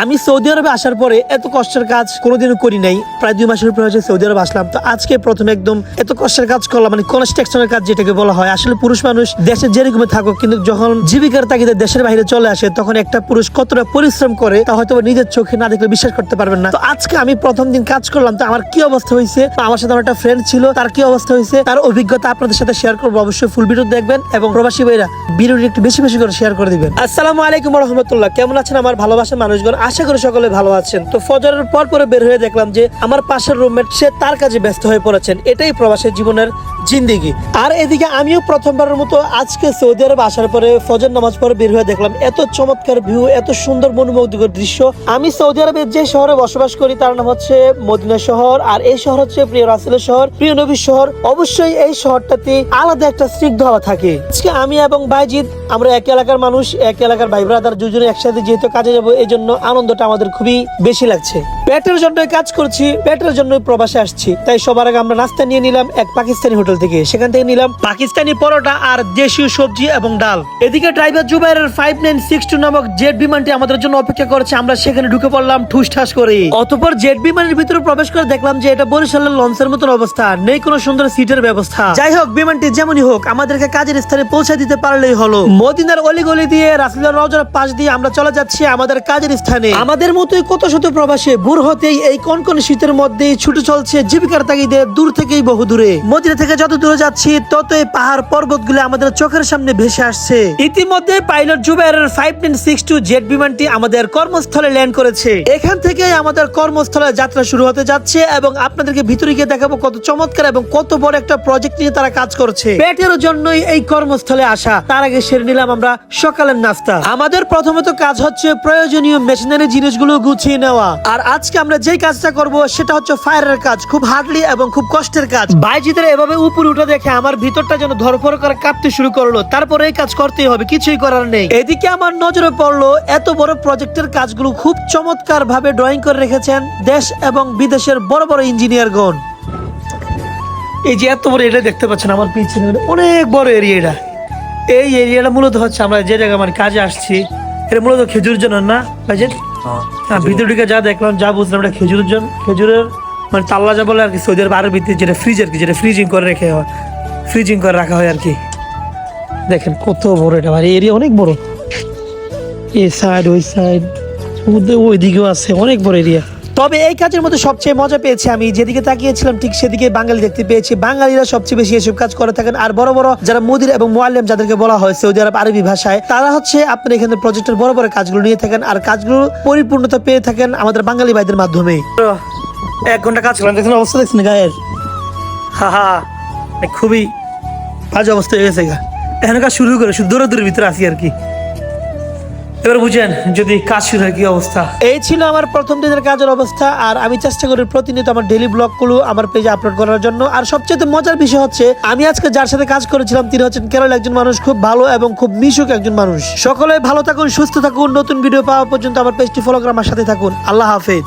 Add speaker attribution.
Speaker 1: আমি সৌদি আরবে আসার পরে এত কষ্টের কাজ কোনোদিনও করি নাই। প্রায় দুই মাসের উপরে সৌদি আরবে আসলাম। তো আজকে প্রথমে একদম এত কষ্টের কাজ করলাম মানে কনস্ট্রাকশনের কাজ যেটাকে বলা হয়। আসলে পুরুষ মানুষ দেশে যেরকম থাকুক, কিন্তু যখন জীবিকার তাগিদে দেশের বাইরে চলে আসে, তখন একটা পুরুষ কতটা পরিশ্রম করে, তা হয়তো নিজের চোখে না দেখলে বিশ্বাস করতে পারবেন না। তো আজকে আমি প্রথম দিন কাজ করলাম, তো আমার কি অবস্থা হয়েছে? আমার সাথে আমার একটা ফ্রেন্ড ছিল, তার কি অবস্থা হয়েছে? তার অভিজ্ঞতা আপনাদের সাথে শেয়ার করব, অবশ্যই ফুল ভিডিও দেখবেন। এবং প্রবাসী ভাইরা ভিডিওটি একটু বেশি বেশি করে শেয়ার করে দিবেন। আসসালামু আলাইকুম রহমতুল্লাহ। কেমন আছেন আমার ভালোবাসার মানুষগণ? আশা করি সকলে ভালো আছেন। তো ফজরের পর পরে বের হয়ে দেখলাম যে আমার পাশের রুমমেট সে তার কাজে ব্যস্ত হয়ে পড়েছেন। এটাই প্রবাসের জীবনের জিন্দিগি। আর এদিকে আমিও প্রথমবারের মতো আজকে সৌদি আরব আসার পরে ফজর নামাজ পরে বের হয়ে দেখলাম এত চমৎকার ভিউ এত সুন্দর মনোমুগ্ধকর দৃশ্য। আমি সৌদি আরবের যে শহরে বসবাস করি, তার নাম হচ্ছে মদিনা শহর। আর এই শহর হচ্ছে প্রিয় রাসেলের শহর, প্রিয় নবীর শহর। অবশ্যই এই শহরটাতে আলাদা একটা স্নিগ্ধ হাওয়া থাকে। আজকে আমি এবং বাইজিৎ, আমরা এক এলাকার মানুষ, এক এলাকার ভাই ব্রাদার দুজনে একসাথে যেহেতু কাজে যাব এই জন্য আনন্দটা আমাদের খুবই বেশি লাগছে। পেটের জন্য কাজ করছি, পেটের জন্য প্রবাসে আসছি। তাই সবার আগে আমরা নাস্তা নিয়ে নিলাম এক পাকিস্তানি হোটেল থেকে। সেখান থেকে নিলাম পাকিস্তানি পরোটা আর দেশীয় সবজি এবং ডাল। এদিকে ড্রাইভার জুবাইরের ফাইভ নাইন সিক্স টু নামক জেট বিমানটি আমাদের জন্য অপেক্ষা করেছে। আমরা সেখানে ঢুকে পড়লাম ঠুস ঠাস করে। অতপর জেট বিমানের ভিতরে প্রবেশ করে দেখলাম যে এটা বরিশালের লঞ্চের মতন অবস্থা। নেই কোনো সুন্দর সিটের ব্যবস্থা। যাই হোক, বিমানটি যেমনই হোক, আমাদেরকে কাজের স্থানে পৌঁছে দিতে পারলেই হলো। মদিনার অলিগলি দিয়ে রাসুলের রওজার পাশ দিয়ে আমরা চলে যাচ্ছি আমাদের কাজের স্থানে। আমাদের মতোই কত শত প্রবাসে ভোর হতেই এই কনকন শীতের মধ্যেই ছুটে চলছে জীবিকার তাগিদে দূর থেকেই বহু দূরে। মদিনা থেকে যত দূরে যাচ্ছি, ততই পাহাড় পর্বতগুলো আমাদের চোখের সামনে ভেসে আসছে। ইতিমধ্যে pilot জুবাইরের five nine six two jet বিমানটি আমাদের কর্মস্থলে ল্যান্ড করেছে। এখান থেকেই আমাদের কর্মস্থলে যাত্রা শুরু হতে যাচ্ছে এবং আপনাদেরকে ভিতরে গিয়ে দেখাবো কত চমৎকার এবং কত বড় একটা প্রজেক্ট নিয়ে তারা কাজ করছে। পেটের জন্যই এই কর্মস্থলে আসা। তার আগে সেরে নিলাম আমরা সকালের নাস্তা। আমাদের প্রথমত কাজ হচ্ছে প্রয়োজনীয় মেশিনারি জিনিসগুলো গুছিয়ে নেওয়া। আর আজকে আমরা যেই কাজটা করব সেটা হচ্ছে ফায়ারের কাজ খুব হার্ডলি এবং খুব কষ্টের কাজ। বাইজিদের এভাবে উপরে উঠে দেখে আমার ভিতরটা যেন ধরফর করে কাঁপতে শুরু করল। তারপরে এই কাজ করতেই হবে কিছুই করার নেই। এদিকে আমার নজরে পড়ল এত বড় প্রজেক্টের কাজগুলো খুব চমৎকার ভাবে ড্রয়িং করে রেখেছেন দেশ এবং বিদেশের বড় বড় ইঞ্জিনিয়ারগণ। এই যে এত বড় এরিয়া দেখতে পাচ্ছেন আমার পিছনে অনেক বড় এরিয়া এটা। এই এরিয়াটা মূলত হচ্ছে আমরা যে জায়গায় মানে কাজে আসছি এটা মূলত খেজুর জন্য না বাজেট হ্যাঁ ভিতর দিকে যা দেখলাম যা বুঝলাম এটা খেজুরের জন্য খেজুরের মানে তাল্লা যা বলে আর কি সৌদি আরব আরবিতে যেটা ফ্রিজ আর কি যেটা ফ্রিজিং করে রেখে হয় ফ্রিজিং করে রাখা হয় আর কি। দেখেন কত বড় এটা ভাই এরিয়া অনেক বড়। এই সাইড ওই সাইড ওই দিকেও আছে অনেক বড় এরিয়া তবে এই কাজের মধ্যে সবচেয়ে মজা পেয়েছি আমি। যেদিকে তাকিয়েছিলাম ঠিক সেদিকে বাঙালি দেখতে পেয়েছি। বাঙালিরা সবচেয়ে বেশি এসব কাজ করে থাকেন। আর বড় বড় যারা মুদির এবং মোয়াল্লেম যাদেরকে বলা হয় সৌদি আরব আরবি ভাষায় তারা হচ্ছে আপনার এখানে প্রজেক্টের বড় বড় কাজগুলো নিয়ে থাকেন। আর কাজগুলো পরিপূর্ণতা পেয়ে থাকেন আমাদের বাঙালি ভাইদের মাধ্যমে। এক ঘণ্টা কাজ করলাম দেখছেন অবস্থা দেখছেন গায়ের? হা হা। খুবই বাজে অবস্থা হয়ে গেছে গা। এখন কাজ শুরু করে শুধু দূরে দূরের ভিতরে আসি আর কি। এবার বুঝেন যদি কাজ শুরু হয় কি অবস্থা? এই ছিল আমার প্রথম দিনের কাজের অবস্থা, আর আমি চেষ্টা করি প্রতিনিয়ত আমার ডেলি ব্লগগুলো আমার পেজে আপলোড করার জন্য। আর সবচেয়ে মজার বিষয় হচ্ছে, আমি আজকে যার সাথে কাজ করেছিলাম, তিনি হচ্ছেন কেরল একজন মানুষ, খুব ভালো এবং খুব মিশুক একজন মানুষ। সকলে ভালো থাকুন, সুস্থ থাকুন, নতুন ভিডিও পাওয়া পর্যন্ত আমার পেজটি ফলো করে সাথে থাকুন। আল্লাহ হাফেজ।